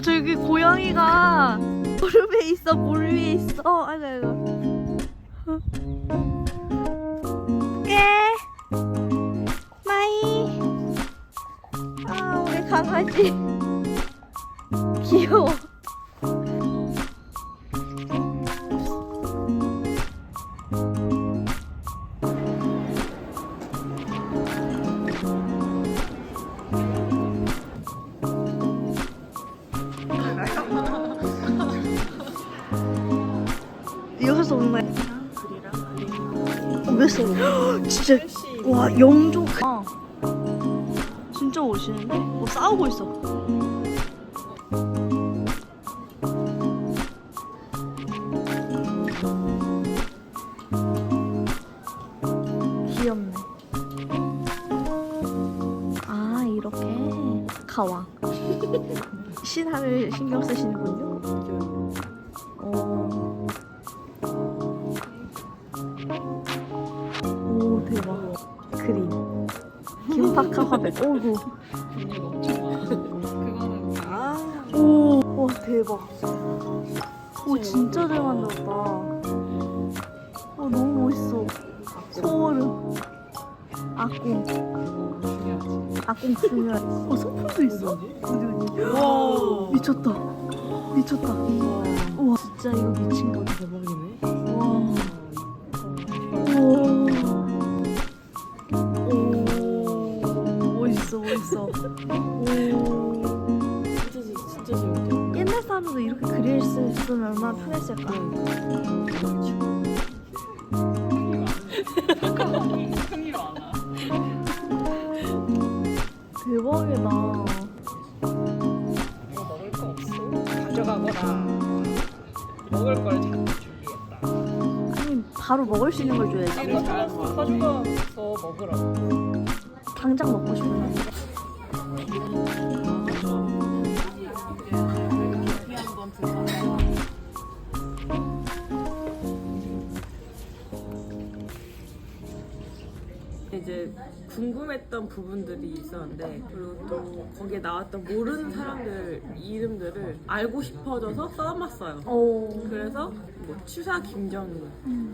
어 저기 고양이가 무릎에 있어 물 위에 있어. 아이고 아이고. 깨 마이. 아 우리 강아지. 귀여워 영종 아, 진짜 멋있는데? 뭐 싸우고 있어. 귀엽네. 아 이렇게? 가왕. 신하를 신경 쓰시는군요 긴박한 화백 오구 오와 대박. 오 진짜 잘 만들었다. 어 너무 멋있어. 소름 악궁. 악궁 중요해 어 소품도 있어. 어디 어디? 미쳤다. 미쳤다. 우와 진짜 이거 미친 거다 대박이네. 멋있어, 멋있어. 오. 진짜 진짜 재밌게. 옛날 사람도 이렇게 그릴 수 있으면 얼마나 편했을까? 대박이다. 이거 먹을 거 없어? 가져가거라. 먹을 걸 자꾸 준비했다. 아니, 바로 먹을 수 있는 걸 줘야지. 가져가서 가져가서 먹으라고. 당장 먹고 싶으면. 궁금했던 부분들이 있었는데 그리고 또 거기에 나왔던 모르는 사람들 이름들을 알고 싶어져서 써놨어요. 오. 그래서 뭐 추사 김정희,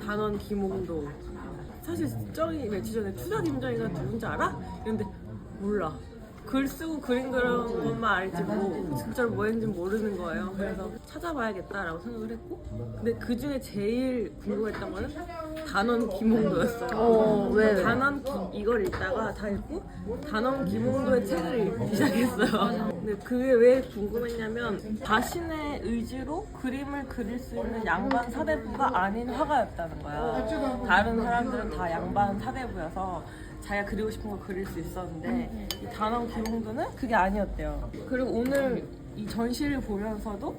단원 김홍도 사실 정이 며칠 전에 추사 김정희가 누군지 알아? 이런데 몰라. 글 쓰고 그림 그런 것만 알지 뭐 진짜로 뭐 했는지 모르는 거예요. 그래서 찾아봐야겠다라고 생각을 했고 근데 그 중에 제일 궁금했던 거는 단원 김홍도였어요. 어, 왜, 왜? 단원 기- 이걸 읽다가 다 읽고 단원 김홍도의 책을 읽기 시작했어요. 근데 그게 왜 궁금했냐면 자신의 의지로 그림을 그릴 수 있는 양반 사대부가 아닌 화가였다는 거야. 다른 사람들은 다 양반 사대부여서 자기가 그리고 싶은 거 그릴 수 있었는데 이 단원 김홍도는 그게 아니었대요. 그리고 오늘 이 전시를 보면서도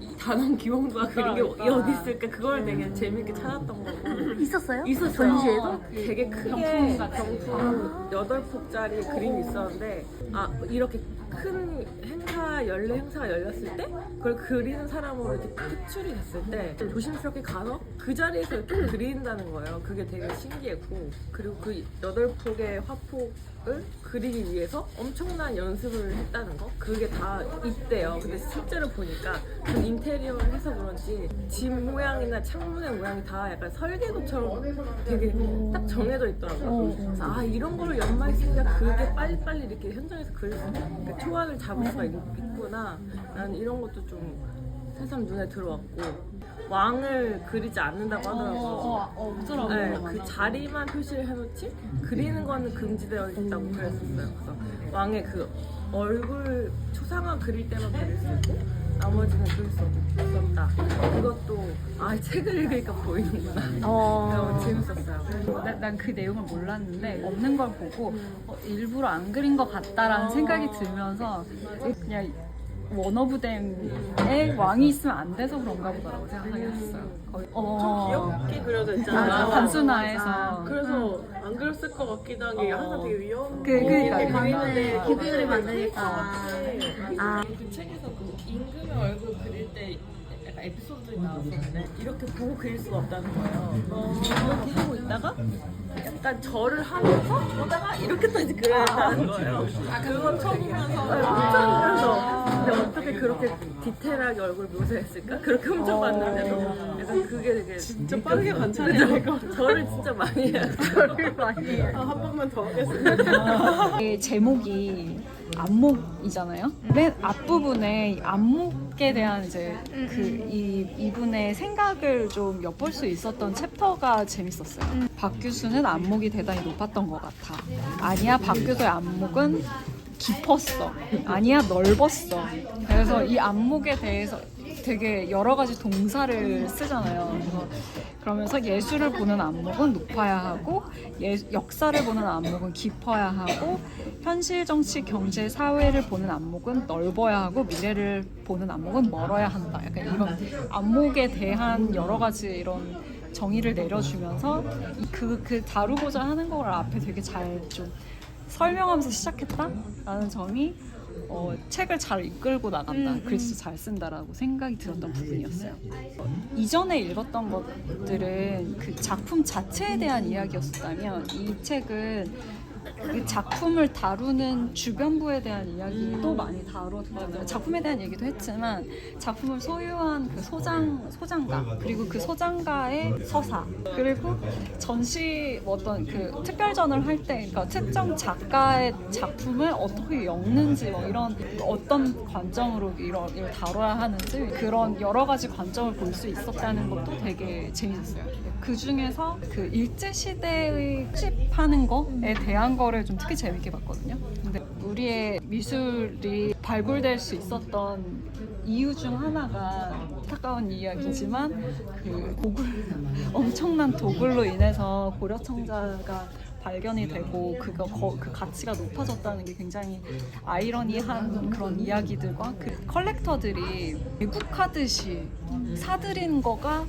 이 단원 김홍도가 그린 게 어디 있을까 그걸 되게 재밌게 찾았던 거고 있었어요? 있었어요. 전시회도? 되게 크게 경품 여덟 폭짜리 그림이 있었는데 아 이렇게 큰 행사 연례 행사가 열렸을 때 그걸 그리는 사람으로 이렇게 특출이 됐을 때 조심스럽게 가서 그 자리에서 이렇게 그린다는 거예요. 그게 되게 신기했고 그리고 그 여덟 폭의 화폭 을 그리기 위해서 엄청난 연습을 했다는 거 그게 다 있대요. 근데 실제로 보니까 그 인테리어를 해서 그런지 집 모양이나 창문의 모양이 다 약간 설계도처럼 되게 딱 정해져 있더라고요. 그래서 아 이런 거를 연마했으니까 그게 빨리빨리 이렇게 현장에서 그릴 수 그러니까 초안을 잡을 수가 있, 있구나. 라는 이런 것도 좀 새삼 눈에 들어왔고 왕을 그리지 않는다고 하더라고요. 네, 그 자리만 표시를 해놓지 그리는 거는 금지되어 있다고 그랬었어요. 그래서 왕의 그 얼굴 초상화 그릴 때만 그릴 수 있고 나머지는 그릴 수 없었다. 그것도 아 책을 읽으니까 보이는구나. 어. 너무 재밌었어요. 난 그 내용을 몰랐는데 없는 걸 보고 어, 일부러 안 그린 것 같다라는 생각이 들면서 그냥 원어브댐에 왕이 있으면 안 돼서 그런가 보다라고 생각하게 됐어요. 거의 어, 귀엽게 그려져 아, 있잖아요. 단순화해서 그래서 안 그렸을 것 같기도 한게 하나 되게 위험. 그- 그러니까. 그림인데 그 그림 만드니까. 아. 그 책에서 그 임금의 얼굴 그릴 때 약간 에피소드들이 나왔었는데 이렇게 보고 그릴 수가 없다는 거예요. 이렇게 하고 있다가 약간 절을 하면서 보다가 이렇게 다시 그려야 거예요. 아 그거 쳐보면서 훔쳐보면서 근데 어떻게 그렇게 디테일하게 얼굴 묘사했을까? 그렇게 훔쳐봤는데도 약간 그게 되게 진짜 빠르게 관찰해야 될거 절을 진짜 많이 돼. 절을 많이 해. 아, 한 번만 더 하겠습니다. 이 제목이 안목이잖아요. 맨 앞부분에 이 안목에 대한 이제 그 이 이분의 생각을 좀 엿볼 수 있었던 챕터가 재밌었어요. 박규수는 안목이 대단히 높았던 것 같아. 아니야, 박규수의 안목은 깊었어. 아니야, 넓었어. 그래서 이 안목에 대해서 되게 여러 가지 동사를 쓰잖아요. 그러면서 예술을 보는 안목은 높아야 하고 예, 역사를 보는 안목은 깊어야 하고 현실 정치 경제 사회를 보는 안목은 넓어야 하고 미래를 보는 안목은 멀어야 한다. 약간 이런 안목에 대한 여러 가지 이런 정의를 내려주면서 그, 그 다루고자 하는 걸 앞에 되게 잘 좀 설명하면서 시작했다라는 점이 어, 책을 잘 이끌고 나간다, 글씨 잘 쓴다라고 생각이 들었던 부분이었어요. 어, 이전에 읽었던 것들은 그 작품 자체에 대한 이야기였었다면 이 책은 그 작품을 다루는 주변부에 대한 이야기도 많이 다뤘거든요. 작품에 대한 얘기도 했지만 작품을 소유한 그 소장 소장가 그리고 그 소장가의 서사 그리고 전시 뭐 어떤 그 특별전을 할 때 그러니까 특정 작가의 작품을 어떻게 엮는지 뭐 이런 어떤 관점으로 이런 이걸 다뤄야 하는지 그런 여러 가지 관점을 볼 수 있었다는 것도 되게 재밌었어요. 그 중에서 그 일제 시대의 수집하는 거에 대한 거를 좀 특히 재밌게 봤거든요. 근데 우리의 미술이 발굴될 수 있었던 이유 중 하나가 안타까운 이야기지만 그 고글 엄청난 도굴로 인해서 고려 청자가 발견이 되고 그거 거- 그 가치가 높아졌다는 게 굉장히 아이러니한 그런 이야기들과 그 컬렉터들이 외국하듯이 사들인 거가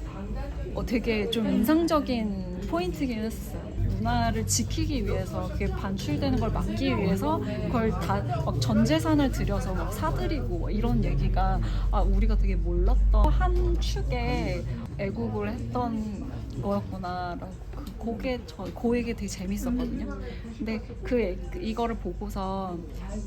어, 되게 좀 인상적인 포인트긴 했어요. 문화를 지키기 위해서 그게 반출되는 걸 막기 위해서 그걸 다막전 재산을 들여서 막 사들이고 뭐 이런 얘기가 아 우리가 되게 몰랐던 한 축에 애국을 했던 거였구나라고 그 그게 저 그에게 되게 재밌었거든요. 근데 그 애- 그 이거를 보고서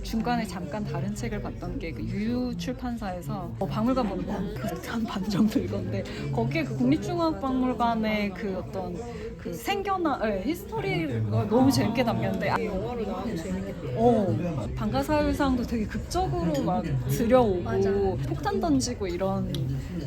중간에 잠깐 다른 책을 봤던 게 그 유유 출판사에서 어, 박물관 보는 거한반 정도 읽었는데 거기에 그 국립중앙박물관의 그 어떤 그 생겨나 네, 히스토리가 너무 재밌게 담겼는데 아, 영화로 나와서 재밌겠다. 어 방가사유상도 되게 극적으로 막 들여오고 폭탄 던지고 이런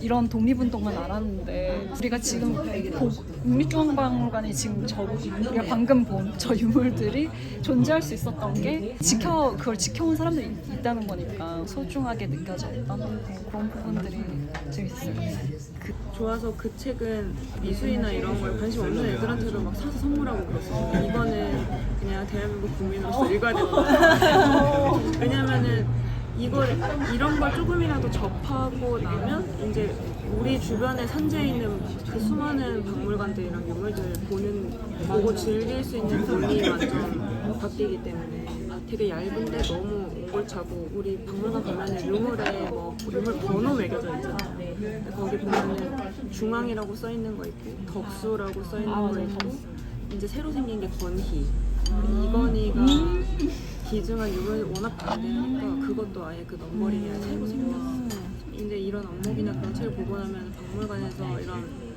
이런 독립운동만 알았는데 우리가 지금 보- 국립중앙박물관이 지금 저 우리가 방금 본 저 유물들이 존재할 수 있었던 게 지켜 그걸 지켜온 사람들이 있- 있다는 거니까 소중하게 느껴졌던 그런 부분들이 재밌어요. 그 좋아서 그 책은 미술이나 이런 거에 관심 없는 애들한테도 막 사서 선물하고 그랬어. 이거는 그냥 대한민국 국민으로서 읽어야 된다. 왜냐면은 이걸 이런 걸 조금이라도 접하고 나면 이제 우리 주변에 산재해 있는 그 수많은 박물관들이랑 유물들 보는 보고 즐길 수 있는 눈이 완전 바뀌기 때문에 아, 되게 얇은데 너무 옹골차고 우리 박물관 가면은 유물에 뭐 유물 번호 매겨져 있잖아. 근데 거기 보면은 중앙이라고 써 있는 거 있고 덕수라고 써 있는 거 있고 이제 새로 생긴 게 건희 이건희가 기증한 유물 워낙 안 되니까 그것도 아예 그 넘버링이 새로 생겼어. 근데 이런 안목이나 그런 책을 보고 나면 박물관에서 이런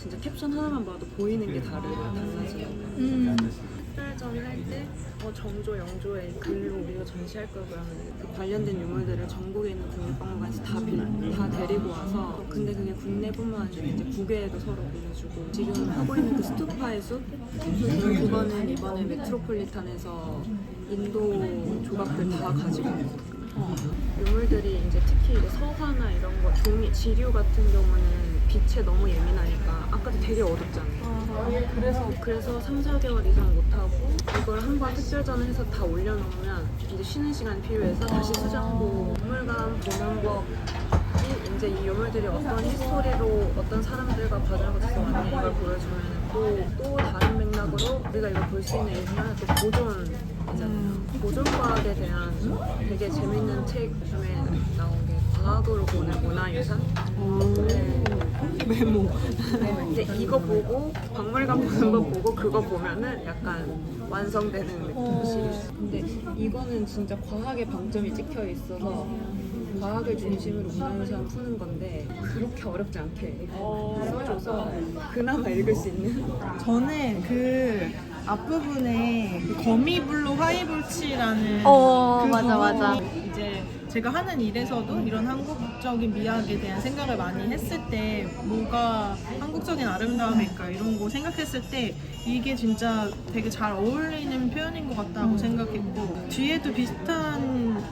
진짜 캡션 하나만 봐도 보이는 게 다르 달라져요. 특별전 할때 어, 정조, 영조의 글로 우리가 전시할 걸 그러면 그 관련된 유물들을 전국에 있는 국립박물관에서 다, 빌, 다 데리고 와서 근데 그게 국내뿐만 아니라 이제 국외에도 서로 빌려주고 지금 하고 있는 그 스투파의 숲? 그거는 이번에 메트로폴리탄에서 인도 조각들 다 가지고 왔거든요. 유물들이 이제 특히 이제 서화나 이런 거 종이 지류 같은 경우는 빛에 너무 예민하니까 아까도 되게 어둡잖아요. 그래서 그래서 3, 4개월 이상 못 하고 이걸 한 번 특별전을 해서 다 올려놓으면 이제 쉬는 시간이 필요해서 다시 수정고 박물관 보는 법이 이제 이 유물들이 어떤 히스토리로 어떤 사람들과 과정을 거쳐서 왔냐 이걸 보여주면 또, 또 다른 맥락으로 우리가 이걸 볼 수 있는 하나 또 보존이잖아요. 고전과학에 대한 되게 재밌는 책 중에 나온 게 과학으로 보는 문화유산. 네. 메모. 이제 이거 보고 박물관 보는 거 보고 그거 보면은 약간 완성되는 느낌이. 근데 이거는 진짜 과학의 방점이 찍혀 있어서 과학을 중심으로 문화유산 푸는 건데 그렇게 어렵지 않게 써줘서 그나마 읽을 수 있는. 저는 그 앞부분에 그 거미블루 화이불치라는 어, 맞아, 맞아. 이제 제가 하는 일에서도 이런 한국적인 미학에 대한 생각을 많이 했을 때 뭐가 한국적인 아름다움일까 이런 거 생각했을 때 이게 진짜 되게 잘 어울리는 표현인 것 같다고 생각했고 뒤에도 비슷한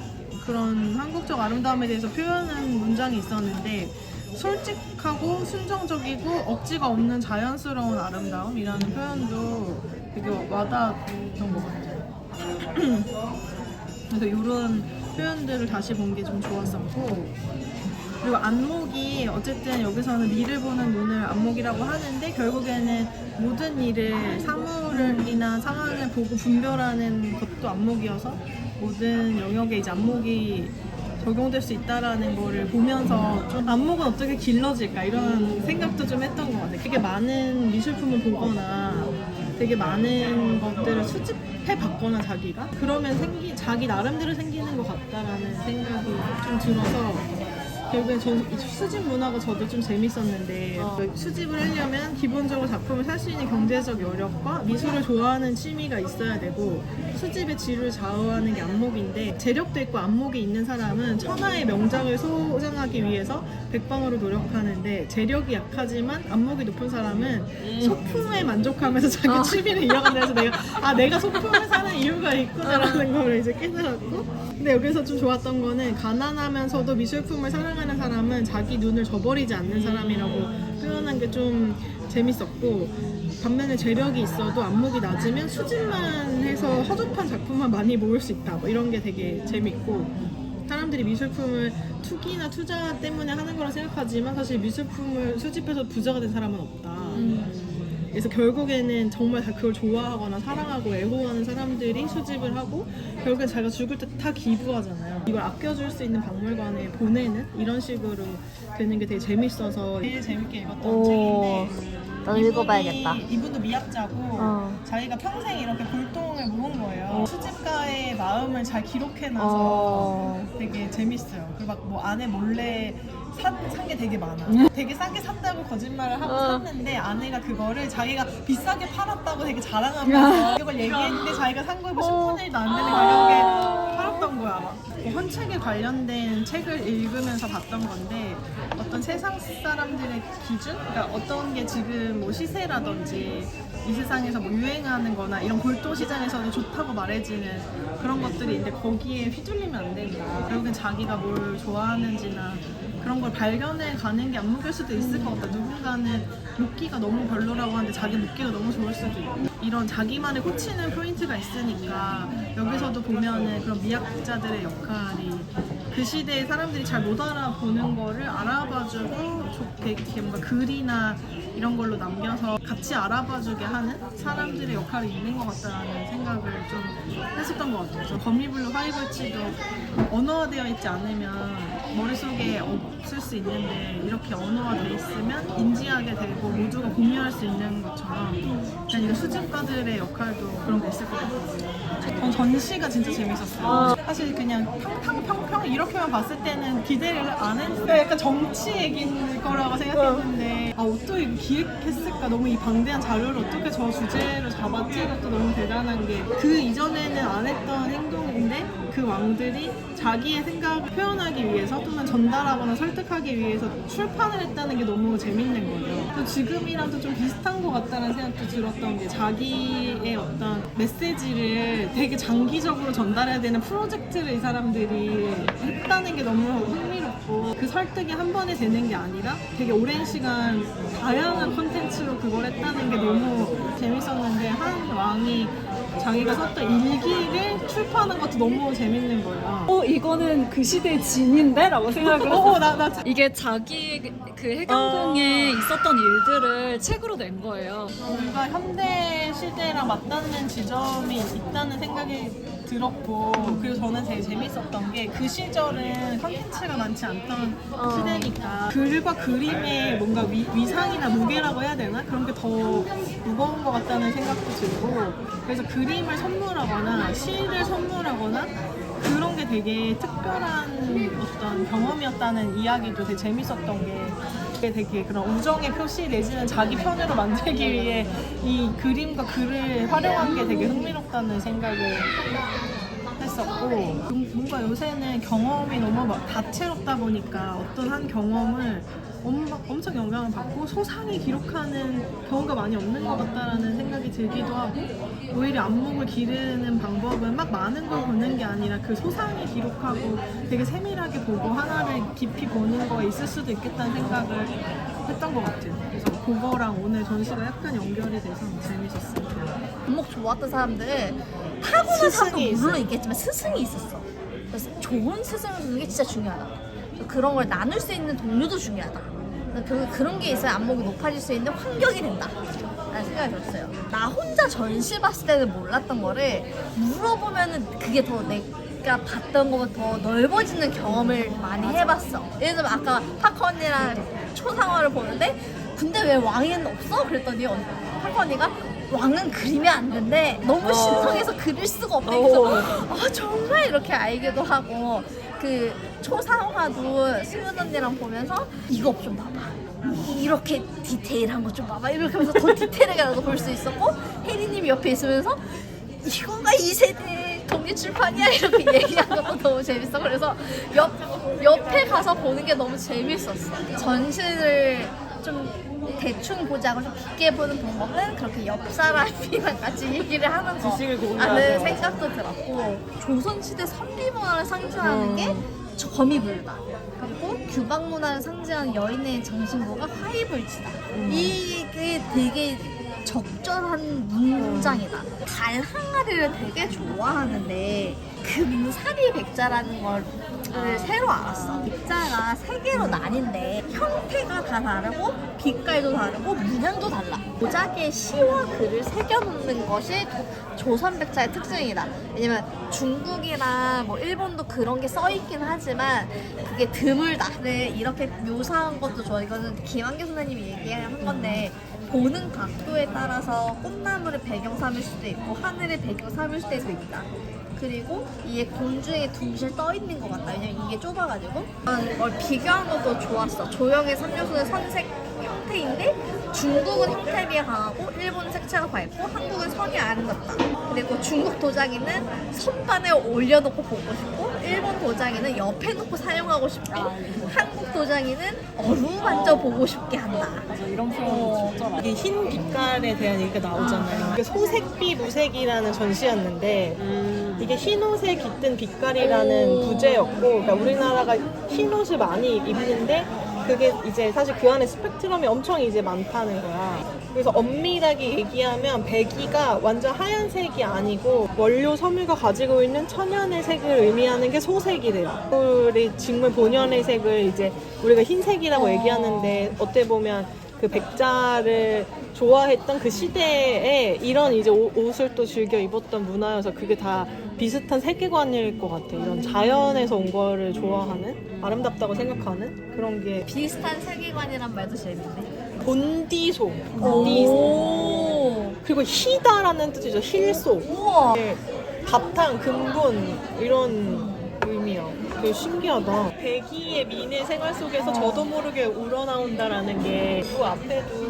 그런 한국적 아름다움에 대해서 표현한 문장이 있었는데 솔직하고 순정적이고 억지가 없는 자연스러운 아름다움이라는 표현도 되게 와닿았던 것 같아요. 그래서 이런 표현들을 다시 본 게 좀 좋았었고 그리고 안목이 어쨌든 여기서는 미를 보는 눈을 안목이라고 하는데 결국에는 모든 일을 사물이나 상황을 보고 분별하는 것도 안목이어서 모든 영역에 이제 안목이 적용될 수 있다라는 거를 보면서 좀 안목은 어떻게 길러질까 이런 생각도 좀 했던 것 같아요. 되게 많은 미술품을 보거나 되게 많은 것들을 수집해 봤거나 자기가? 그러면 생기 자기 나름대로 생기는 것 같다라는 생각이 좀 들어서 결국엔 전이 수집 문화가 저도 좀 재밌었는데 수집을 하려면 기본적으로 작품을 살 수 있는 경제적 여력과 미술을 좋아하는 취미가 있어야 되고 수집의 질을 좌우하는 게 안목인데 재력도 있고 안목이 있는 사람은 천하의 명작을 소장하기 위해서 백방으로 노력하는데 재력이 약하지만 안목이 높은 사람은 소품에 만족하면서 자기 취미를 이어간다 해서 내가 아 내가 소품을 사는 이유가 있구나라는 걸 이제 깨달았고 근데 여기서 좀 좋았던 거는 가난하면서도 미술품을 사랑하는 사람은 자기 눈을 저버리지 않는 사람이라고 표현한 게 좀 재밌었고 반면에 재력이 있어도 안목이 낮으면 수집만 해서 허접한 작품만 많이 모을 수 있다 뭐 이런 게 되게 재밌고 사람들이 미술품을 투기나 투자 때문에 하는 거라 생각하지만 사실 미술품을 수집해서 부자가 된 사람은 없다. 그래서 결국에는 정말 다 그걸 좋아하거나 사랑하고 애호하는 사람들이 수집을 하고 결국엔 자기가 죽을 때 다 기부하잖아요. 이걸 아껴줄 수 있는 박물관에 보내는 이런 식으로 되는 게 되게 재밌어서 제일 재밌게 읽었던 오, 책인데 나도 이분이- 읽어봐야겠다. 이분도 미학자고 어. 자기가 평생 이렇게 골동을 모은 거예요. 수집가의 마음을 잘 기록해놔서 어. 되게 재밌어요. 그리고 막 뭐 안에 몰래 산게 되게 많아. 되게 싸게 샀다고 거짓말을 하고 어. 샀는데 아내가 그거를 자기가 비싸게 팔았다고 되게 자랑하면서 이걸 얘기했는데 자기가 산 거에 10분의 1도 안 되는 가격에 팔았던 거야. 막. 뭐 헌책에 관련된 책을 읽으면서 봤던 건데 어떤 세상 사람들의 기준? 그러니까 어떤 게 지금 뭐 시세라든지 이 세상에서 뭐 유행하는 거나 이런 골동 시장에서는 좋다고 말해지는 그런 것들이 있는데 거기에 휘둘리면 안 된다. 결국엔 자기가 뭘 좋아하는지나 그런 걸 발견해 가는 게 안목일 수도 있을 것 같다. 누군가는 묶기가 너무 별로라고 하는데 자기 묶기가 너무 좋을 수도 있고 이런 자기만의 꽂히는 포인트가 있으니까 여기서도 보면은 그런 미학자들의 역할이 그 시대에 사람들이 잘 못 알아보는 거를 알아봐주고 좋게 뭔가 글이나 이런 걸로 남겨서 같이 알아봐주게 하는 사람들의 역할이 있는 것 같다는 생각을 좀 했었던 것 같아요. 그래서 거미블루 화이벌치도 언어화되어 있지 않으면 머릿속에 없을 수 있는데 이렇게 언어화돼 있으면 인지하게 되고 모두가 공유할 수 있는 것처럼 그냥 이런 수집가들의 역할도 그런 게 있을 것 같아요. 전 전시가 진짜 재밌었어요. 사실 그냥 탕탕평평 이렇게만 봤을 때는 기대를 안 했어요. 약간 정치 얘기일 거라고 생각했는데 아 어떻게 이거 기획했을까? 너무 이 방대한 자료를 어떻게 저 주제로 잡았지? 이것도 너무 대단한 게 그 이전에는 안 했던 행동인데 그 왕들이 자기의 생각을 표현하기 위해서 또는 전달하거나 설득하기 위해서 출판을 했다는 게 너무 재밌는 거예요. 또 지금이랑도 좀 비슷한 것 같다는 생각도 들었던 게 자기의 어떤 메시지를 되게 장기적으로 전달해야 되는 프로젝트를 이 사람들이 했다는 게 너무 흥미롭고 그 설득이 한 번에 되는 게 아니라 되게 오랜 시간 다양한 콘텐츠로 그걸 했다는 게 너무 재밌었는데 한 왕이 자기가 썼던 일기를 출판한 것도 너무 재밌는 거예요. 어 이거는 그 시대의 진인데? 라고 생각을 했어요. 어, 나, 나 이게 자기 그 해관궁에 있었던 일들을 책으로 낸 거예요. 뭔가 현대 시대랑 맞닿는 지점이 있다는 생각이 들었고 그리고 저는 되게 재밌었던 게 그 시절은 컨텐츠가 많지 않던 시대니까 글과 그림의 뭔가 위, 위상이나 무게라고 해야 되나? 그런 게 더 무거운 것 같다는 생각도 들고 그래서 그림을 선물하거나 시를 선물하거나 그런 게 되게 특별한 어떤 경험이었다는 이야기도 되게 재밌었던 게 그게 되게 그런 우정의 표시 내지는 자기 편으로 만들기 위해 이 그림과 글을 활용한 게 되게 흥미롭다는 생각을 했었고 음, 뭔가 요새는 경험이 너무 막 다채롭다 보니까 어떤 한 경험을 엄, 엄청 영향을 받고 소상히 기록하는 경우가 많이 없는 것 같다라는 생각이 들기도 하고 오히려 안목을 기르는 방법은 막 많은 걸 보는 게 아니라 그 소상히 기록하고 되게 세밀하게 보고 하나를 깊이 보는 거에 있을 수도 있겠다는 생각을 했던 것 같아요. 그래서 그거랑 오늘 전시가 약간 연결이 돼서 재밌었어요. 안목 좋았던 사람들은 타고난 사람도 물론 있겠지만 스승이 있었어. 그래서 좋은 스승을 두는 게 진짜 중요하다. 그런 걸 나눌 수 있는 동료도 중요하다. 그, 그런 게 있어야 안목이 높아질 수 있는 환경이 된다. 라는 생각이 들었어요. 나 혼자 전시 봤을 때는 몰랐던 거를 물어보면은 그게 더 내가 봤던 것보다 더 넓어지는 경험을 많이 해봤어. 예를 들면 아까 파커 언니랑 초상화를 보는데 근데 왜 왕에는 없어? 그랬더니 언- 파커 언니가 왕은 그리면 안 된대. 너무 신성해서 그릴 수가 없대. 그래서 아 정말 이렇게 알기도 하고 그 초상화도 승은 언니랑 보면서 이거 좀 봐봐. 이렇게 디테일한 거 좀 봐봐. 이렇게 하면서 더 디테일하게 나도 볼 수 있었고 혜리님이 옆에 있으면서 이거가 이 세대 독립출판이야 이렇게 얘기한 것도 너무 재밌어. 그래서 옆 옆에 가서 보는 게 너무 재밌었어. 전시를 좀 대충 보자고 좀 깊게 보는 방법은 그렇게 옆 사람이랑 같이 얘기를 하는 거. 지식을 공유하는 라는 생각도 들었고. 조선시대 선비문화를 상징하는 게 점이불다 그리고 규방문화를 상징하는 여인의 정신구가 화이불치다. 이게 되게 적절한 문장이다. 달 항아리를 되게 좋아하는데 금사리 백자라는 걸 새로 알았어. 백자가 세 개로 나뉜데 형태가 다 다르고 빛깔도 다르고 문양도 달라. 도자기에 시와 글을 새겨놓는 것이 조선 백자의 특징이다. 왜냐면 중국이나 뭐 일본도 그런 게 써있긴 하지만 그게 드물다. 네, 이렇게 묘사한 것도 좋아. 이거는 김한규 선생님이 얘기한 건데 보는 각도에 따라서 꽃나무를 배경 삼을 수도 있고 하늘을 배경 삼을 수도 있다. 그리고 이게 공중에 둥실 떠 있는 것 같다. 왜냐면 이게 좁아가지고. 걸 비교한 것도 좋았어. 조형의 삼요소는 선색 형태인데 중국은 형태 비에 강하고 일본은 색채가 밝고 한국은 선이 아름답다. 그리고 중국 도자기는 선반에 올려놓고 보고 싶고 일본 도자기는 옆에 놓고 사용하고 싶고 한국 도자기는 어루 만져 보고 싶게 한다. 맞아 이런 표현 진짜 많아. 이게 흰 빛깔에 대한 얘기가 나오잖아요. 이게 소색비 무색이라는 전시였는데 이게 흰옷에 깃든 빛깔이라는 부제였고 그러니까 우리나라가 흰옷을 많이 입는데 그게 이제 사실 그 안에 스펙트럼이 엄청 이제 많다는 거야. 그래서 엄밀하게 얘기하면 배기가 완전 하얀색이 아니고 원료 섬유가 가지고 있는 천연의 색을 의미하는 게 소색이래요. 우리 직물 본연의 색을 이제 우리가 흰색이라고 얘기하는데 어떻게 보면 그 백자를 좋아했던 그 시대에 이런 이제 옷- 옷을 또 즐겨 입었던 문화여서 그게 다 비슷한 세계관일 것 같아. 이런 자연에서 온 거를 좋아하는 아름답다고 생각하는 그런 게 비슷한 세계관이란 말도 재밌네. 본디소. 본디소. 오. 그리고 희다라는 뜻이죠. 힐소. 우와. 네, 바탕, 근본 이런 의미야. 되게 신기하다. 배기의 미래 생활 속에서 저도 모르게 우러나온다라는 게 그 앞에도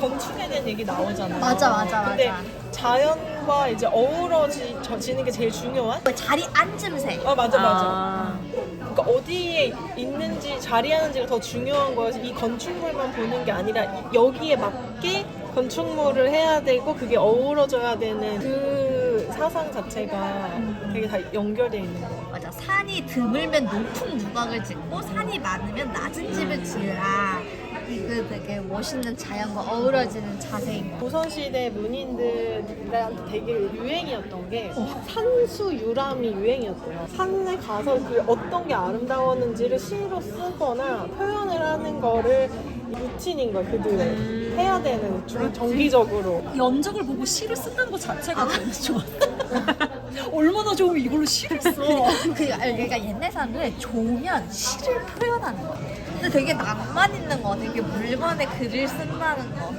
건축에 대한 얘기 나오잖아요. 맞아, 맞아, 근데 맞아. 자연과 이제 어우러지는 게 제일 중요한? 자리 앉음새. 아 맞아 맞아. 아, 그러니까 어디에 있는지 자리하는지가 더 중요한 거여서 이 건축물만 보는 게 아니라 이- 여기에 맞게 건축물을 해야 되고 그게 어우러져야 되는 그 사상 자체가 되게 다 연결돼 있는 거 맞아. 산이 드물면 높은 누각을 짓고 산이 많으면 낮은 집을 지으라. 이거 되게 멋있는 자연과 어우러지는 자세인 거. 조선시대 문인들한테 되게 유행이었던 게 산수 유람이 유행이었대요. 산에 가서 그 어떤 게 아름다웠는지를 시로 쓰거나 표현을 하는 거를 루틴인 거예요. 그들의 해야 되는 주- 정기적으로. 연적을 보고 시를 쓴다는 것 자체가 너무 좋아. 얼마나 좋으면 이걸로 시를 써. 그 그러니까 옛날 사람들은 좋으면 시를 표현하는 거야. 근데 되게 낭만 있는 거. 이게 물건에 글을 쓴다는 거.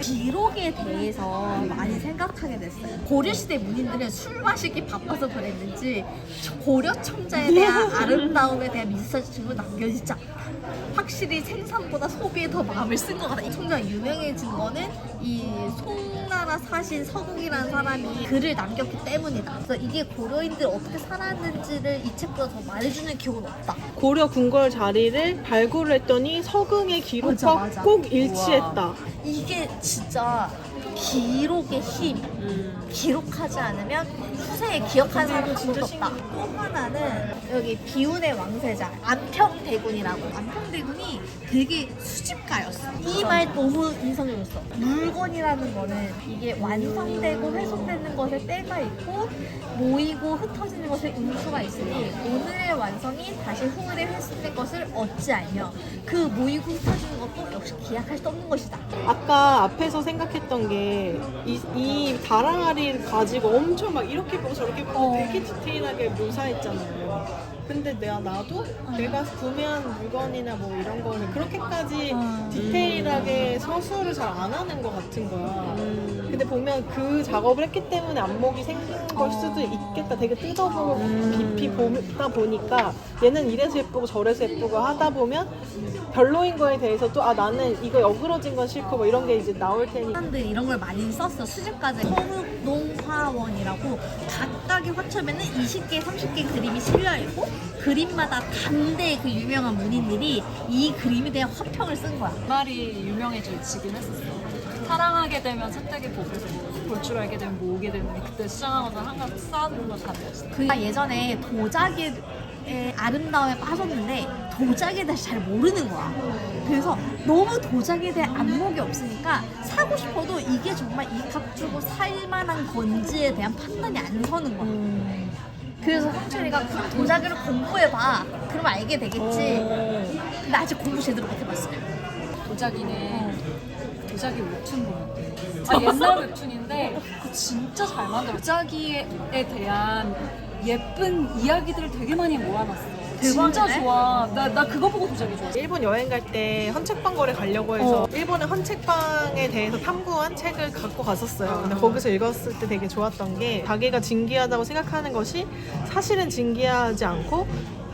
기록에 대해서 많이 생각하게 됐어요. 고려시대 문인들은 술 마시기 바빠서 그랬는지 고려 청자에 대한 아름다움에 대한 미술사진을 남겨지지. 확실히 생산보다 소비에 더 마음을 쓴 것 같아. 이 청자가 유명해진 거는 이 송나라 사신 서국이라는 사람이 글을 남겼기 때문이다. 그래서 이게 고려인들 어떻게 살았는지를 이 책보다 더 말해주는 기억은 없다. 고려 궁궐 자리를 발굴을 했더니 서궁의 기록과 맞아, 맞아. 꼭 일치했다. 이게 진짜 기록의 힘. 기록하지 않으면 후세에 기억하는 사람은 진짜 없다. 또 하나는 여기 비운의 왕세자 안평대군이라고. 안평대군이 되게 수집가였어. 이 말 너무 인상적이었어. 물건이라는 거는 이게 완성되고 훼손되는 것에 때가 있고 모이고 흩어지는 것에 운수가 있으니 오늘의 완성이 다시 후일에 훼손된 것을 얻지 않으며 그 모이고 흩어지는 것도 역시 기약할 수 없는 것이다. 아까 앞에서 생각했던 게이이 다랑아리 를 가지고 엄청 막 이렇게 보고 저렇게 보고 어. 되게 디테일하게 묘사했잖아요. 근데 내가 나도 내가 구매한 물건이나 뭐 이런 거를 그렇게까지 어. 디테일하게 서술을 잘 안 하는 것 같은 거야. 근데 보면 그 작업을 했기 때문에 안목이 생긴 걸 수도 있겠다. 되게 뜯어보고 깊이 보다 보니까 얘는 이래서 예쁘고 저래서 예쁘고 하다 보면 별로인 거에 대해서 또 아 나는 이거 어그러진 건 싫고 뭐 이런 게 이제 나올 테니까 사람들이 이런 걸 많이 썼어. 수집가들 서흑농화원이라고 각각의 화첩에는 20개, 30개 그림이 실려 있고 그림마다 단대 그 유명한 문인들이 이 그림에 대한 화평을 쓴 거야. 그 말이 유명해지긴 했었어. 사랑하게 되면 색되게 보고 볼 줄 알게 되면 모으게 되는 그때 수정하고서 한가 쌓는 거 잘했어. 그 예전에 도자기의 아름다움에 빠졌는데 도자기에 대해서 잘 모르는 거야. 그래서 너무 도자기에 대한 안목이 없으니까 사고 싶어도 이게 정말 이 값 주고 살 만한 건지에 대한 판단이 안 서는 거야. 그래서 황철이가 그럼 도자기를 공부해봐. 그럼 알게 되겠지. 근데 아직 공부 제대로 못 해봤어요. 도자기는 도자기 웹툰 보면 돼. 진짜 옛날 웹툰인데 그거 진짜 잘 만들어. 도자기에 대한 예쁜 이야기들을 되게 많이 모아놨어. 진짜 대박이네. 좋아. 나, 나 그거 보고 도자기 좋아했어. 일본 여행 갈 때 헌책방 거래 가려고 해서 일본의 헌책방에 대해서 탐구한 책을 갖고 갔었어요. 근데 거기서 읽었을 때 되게 좋았던 게 자기가 진기하다고 생각하는 것이 사실은 진기하지 않고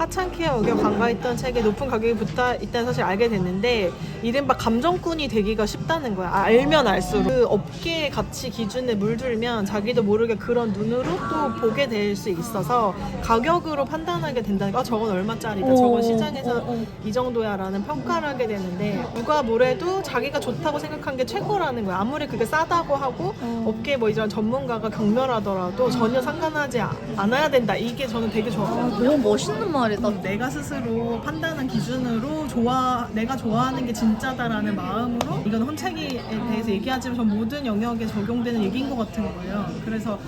하찮게 여겨 간과했던 책에 높은 가격이 붙어 있다는 사실을 알게 됐는데 이른바 감정꾼이 되기가 쉽다는 거야. 아, 알면 알수록 그 업계의 가치 기준에 물들면 자기도 모르게 그런 눈으로 또 보게 될 수 있어서 가격으로 판단하게 된다는 거. 아, 저건 얼마짜리다. 저건 시장에서 이 정도야 라는 평가를 하게 되는데 누가 뭐래도 자기가 좋다고 생각한 게 최고라는 거야. 아무리 그게 싸다고 하고 업계 뭐 이런 전문가가 경멸하더라도 전혀 상관하지 아- 않아야 된다. 이게 저는 되게 좋았거든요. 너무 멋있는 말이 다. 내가 스스로 판단한 기준으로 좋아 내가 좋아하는 게 진짜다라는 마음으로 이건 헌책에 대해서 얘기하지만 전 모든 영역에 적용되는 얘기인 것 같은 거예요. 그래서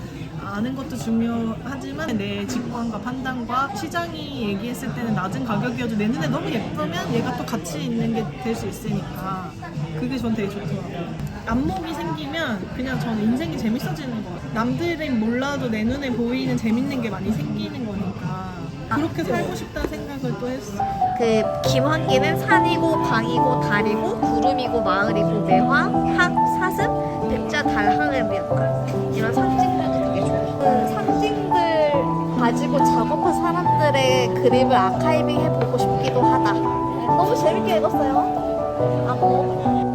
아는 것도 중요하지만 내 직관과 판단과 시장이 얘기했을 때는 낮은 가격이어도 내 눈에 너무 예쁘면 얘가 또 가치 있는 게 될 수 있으니까 그게 전 되게 좋더라고요. 안목이 생기면 그냥 저는 인생이 재밌어지는 것 같아요. 남들이 몰라도 내 눈에 보이는 재밌는 게 많이 생기는 그렇게 살고 싶다는 생각을 또 했어요. 그 김환기는 산이고 방이고 달이고 구름이고 마을이고 매화, 학, 사슴, 백자, 달항을 미역할 이런 상징들도 되게 좋아. 그 상징들 가지고 작업한 사람들의 그림을 아카이빙 해보고 싶기도 하다. 너무 재밌게 읽었어요. 아, 뭐.